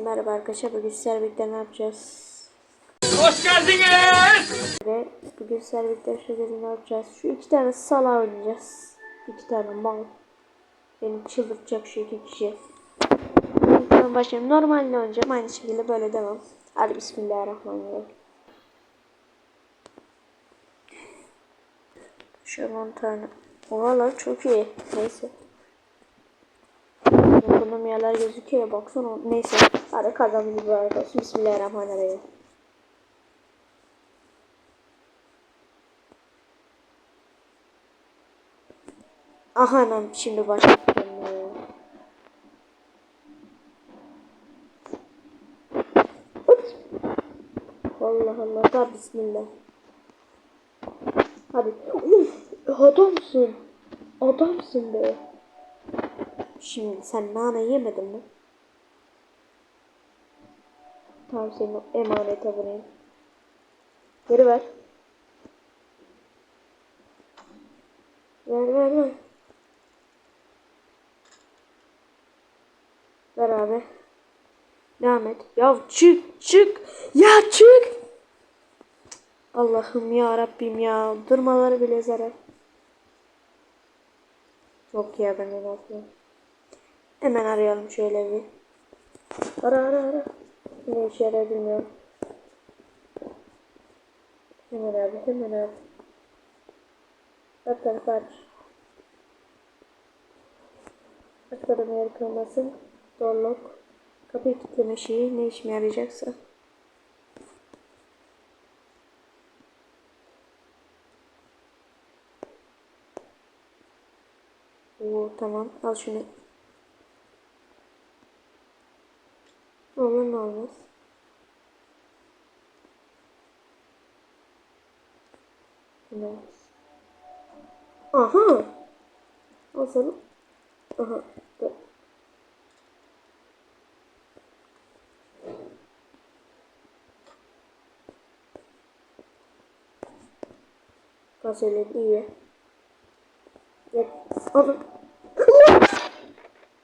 Hepinize merhaba arkadaşlar. Bugün sizlerle birlikte ne yapacağız? Hoş geldiniz. Ve bugün sizlerle birlikte şöyle ne yapacağız? Şu iki tane sala oynayacağız. İki tane mal. Beni çıldırtacak şu iki kişi. Tamam başlayalım. Normalde oynayacağım. Aynı şekilde böyle devam. Hadi bismillahirrahmanirrahim. Şöyle 10 tane. Oha lan çok iyi. Neyse. Ekonomiyalar gözüküyor ya baksana. Neyse. Hadi kazanımız bu arkadaşlar. Bismillahirrahmanirrahim. Aha lan şimdi. Ups. Allah Allah. Da bismillah. Hadi. Uf, adamsın. Adamsın be. Şimdi sen nane yemedin mi? Tamam seni emanete bırakayım. Geri ver. Ver ver ver. Ver abi. Devam et. Ya çık çık. Ya çık. Allah'ım ya Rabbim ya. Durmaları bile zarar. Çok ya ben de. Hemen arayalım şöyle bir. Ara ara ara. Ne işe yarar bilmiyorum. Hemen abi hemen abi. Bak tarafa aç. Aç bakalım yer kırılmasın. Doorlock. Kapıyı kilitleme şeyi ne işime yarayacaksa. Oo tamam al şunu. Ne olur ne olmaz. Tamam. Aha. Al sana. Aha. Dur. Fasulye iyi. Yap. Alın.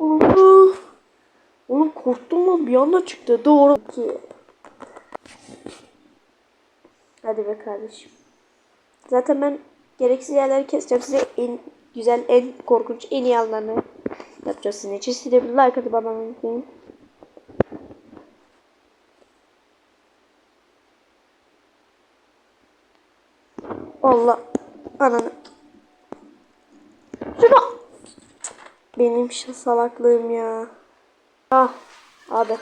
Allah. Oğlum korktum lan bir anda çıktı. Doğru ki. Hadi be kardeşim. Zaten ben gereksiz yerleri keseceğim. Size en güzel, en korkunç, en iyi anlarını yapacağız sizin için. Siz de bir like atıp abone olmayı Allah. Ananı. Şuna. Benim şu salaklığım ya. Ah. Abi.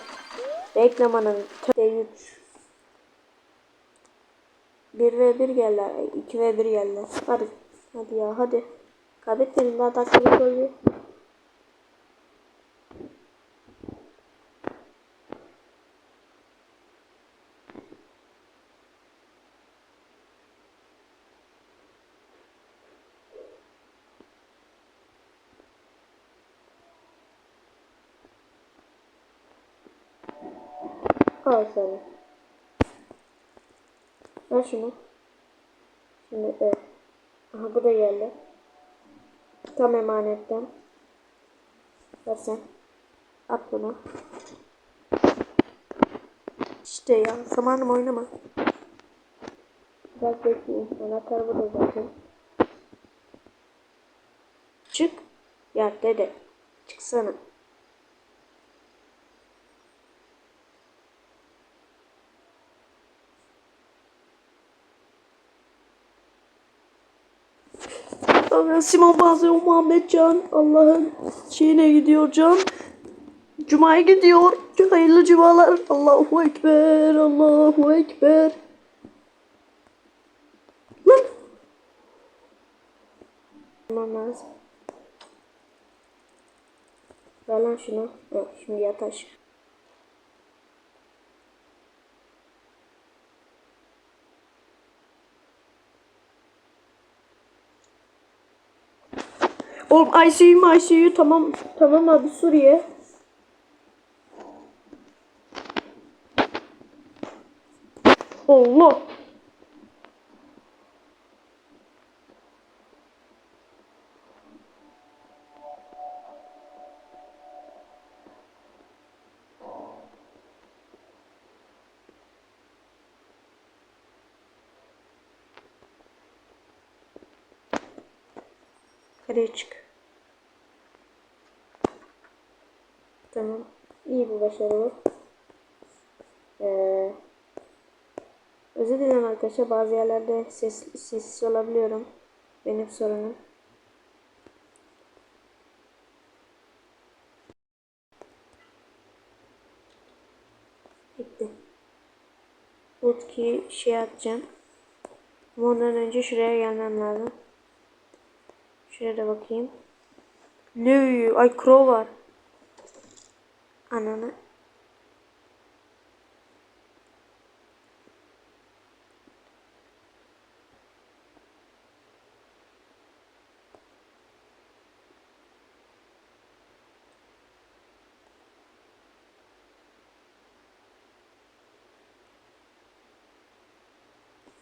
Beklemanın. T3. 1 ve 1 geldi. 2 ve 1 geldi. Hadi. Hadi ya hadi. Kaybetmeyin daha dakikalık oluyor. Al sana. Ver şunu. Şimdi evet. Aha bu da geldi. Tam emanetten. Ver sen. At bunu. İşte ya. Zamanım oynama. Biraz bekleyin. Anahtar burada zaten. Çık. Ya dede. Çıksana. Allah Simon Bazı Muhammed Can Allah'ın şeyine gidiyor Can. Cuma'ya gidiyor. Hayırlı cumalar. Allahu Ekber. Allahu Ekber. Lan. Tamam lazım. Ver lan şunu. Evet, şimdi yat aşağı. ICU ICU tamam tamam abi Suriye. Allah. Кречка. Tamam. İyi bir başarı. Ee, özür dilerim arkadaşlar. Bazı yerlerde ses, sessiz olabiliyorum. Benim sorunum. Bitti. Bootkey şey atacağım. Ama ondan önce şuraya gelmem lazım. Şuraya da bakayım. Ne? Ay crow var. Ananı.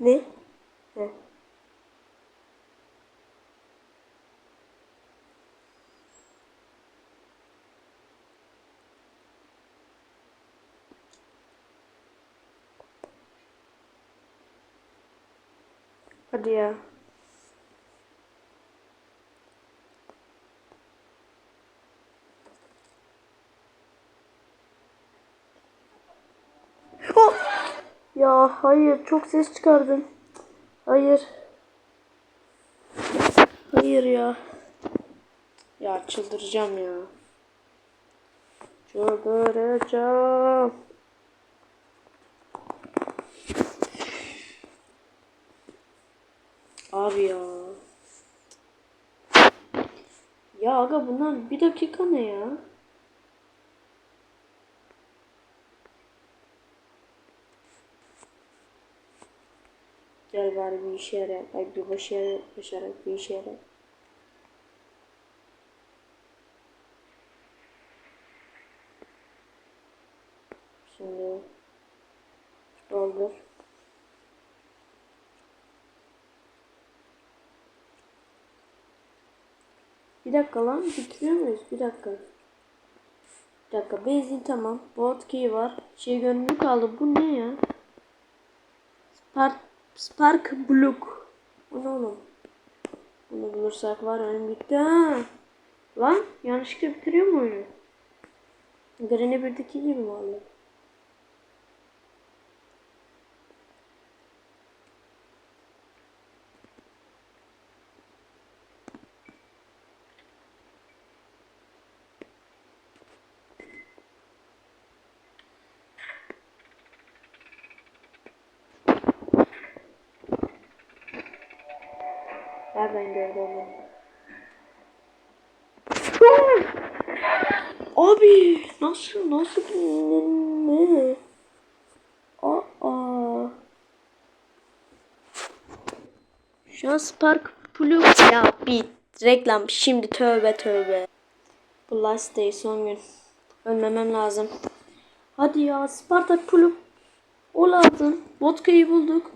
Ne? He. Hadi ya. Oh! Ya hayır çok ses çıkardın. Hayır. Hayır ya. Ya çıldıracağım ya. Çıldıracağım. Abi ya. Ya aga bunlar bir dakika ne ya? Gel bari bir işe yara. Ay bir başarı, başarı bir işe yara. Şimdi Bir dakika lan bitiriyor muyuz? Bir dakika. Bir dakika benzin tamam. Bot key var. Şey gönüllü kaldı. Bu ne ya? Spark, Spark Block. Bu ne oğlum? Bunu bulursak var oyun bitti ha. Lan yanlışlıkla bitiriyor mu oyunu? Granny 1'deki gibi mi Nereden gördü onu? Abi nasıl nasıl ne? Aa. Şu an Spark Plus ya bit reklam şimdi tövbe tövbe. Bu last day son gün. Ölmemem lazım. Hadi ya Spartak Plus. O lazım. Vodka'yı bulduk.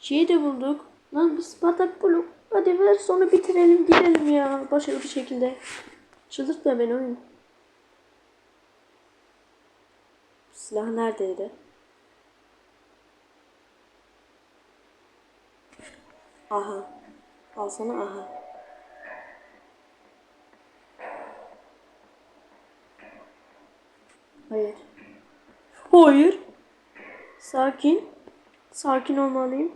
Şeyi de bulduk. Lan bir Spartak Plus. Hadi ver sonra bitirelim gidelim ya. Başarılı bir şekilde. Çıldırtma beni oyun. Silah neredeydi? Aha. Al sana aha. Hayır. Hayır. Sakin. Sakin olmalıyım.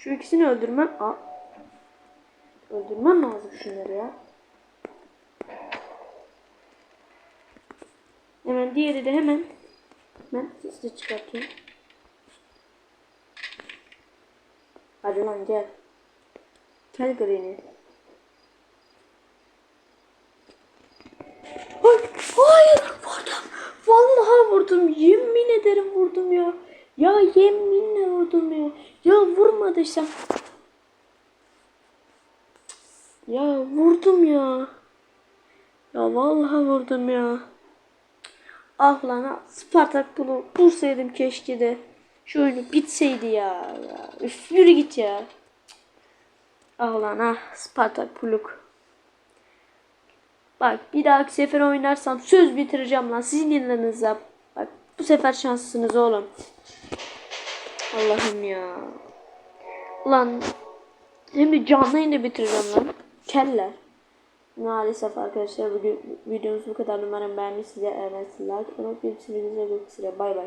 Şu ikisini öldürmem. Aa. Öldürmem lazım şunları ya. Hemen diğeri de hemen. Ben size çıkartayım. Hadi lan gel. Gel Granny. Hayır, hayır vurdum. Vallahi vurdum. Yemin ederim vurdum ya. Ya yeminle vurdum ya. Ya vurmadıysam. Ya vurdum ya. Ya vallahi vurdum ya. Ah lan. Spartak bunu bulsaydım keşke de. Şu oyunu bitseydi ya. ya. Üf yürü git ya. Ah lan ah. Spartak Puluk. Bak bir dahaki sefer oynarsam söz bitireceğim lan. Sizin yanınıza. Bak bu sefer şanslısınız oğlum. Allah'ım ya. Ulan hem de canlı yayında bitireceğim lan. sikerler. Maalesef arkadaşlar bugün videomuz bu kadar. Umarım beğenmişsiniz. Eğer like unutmayın. Bay bay.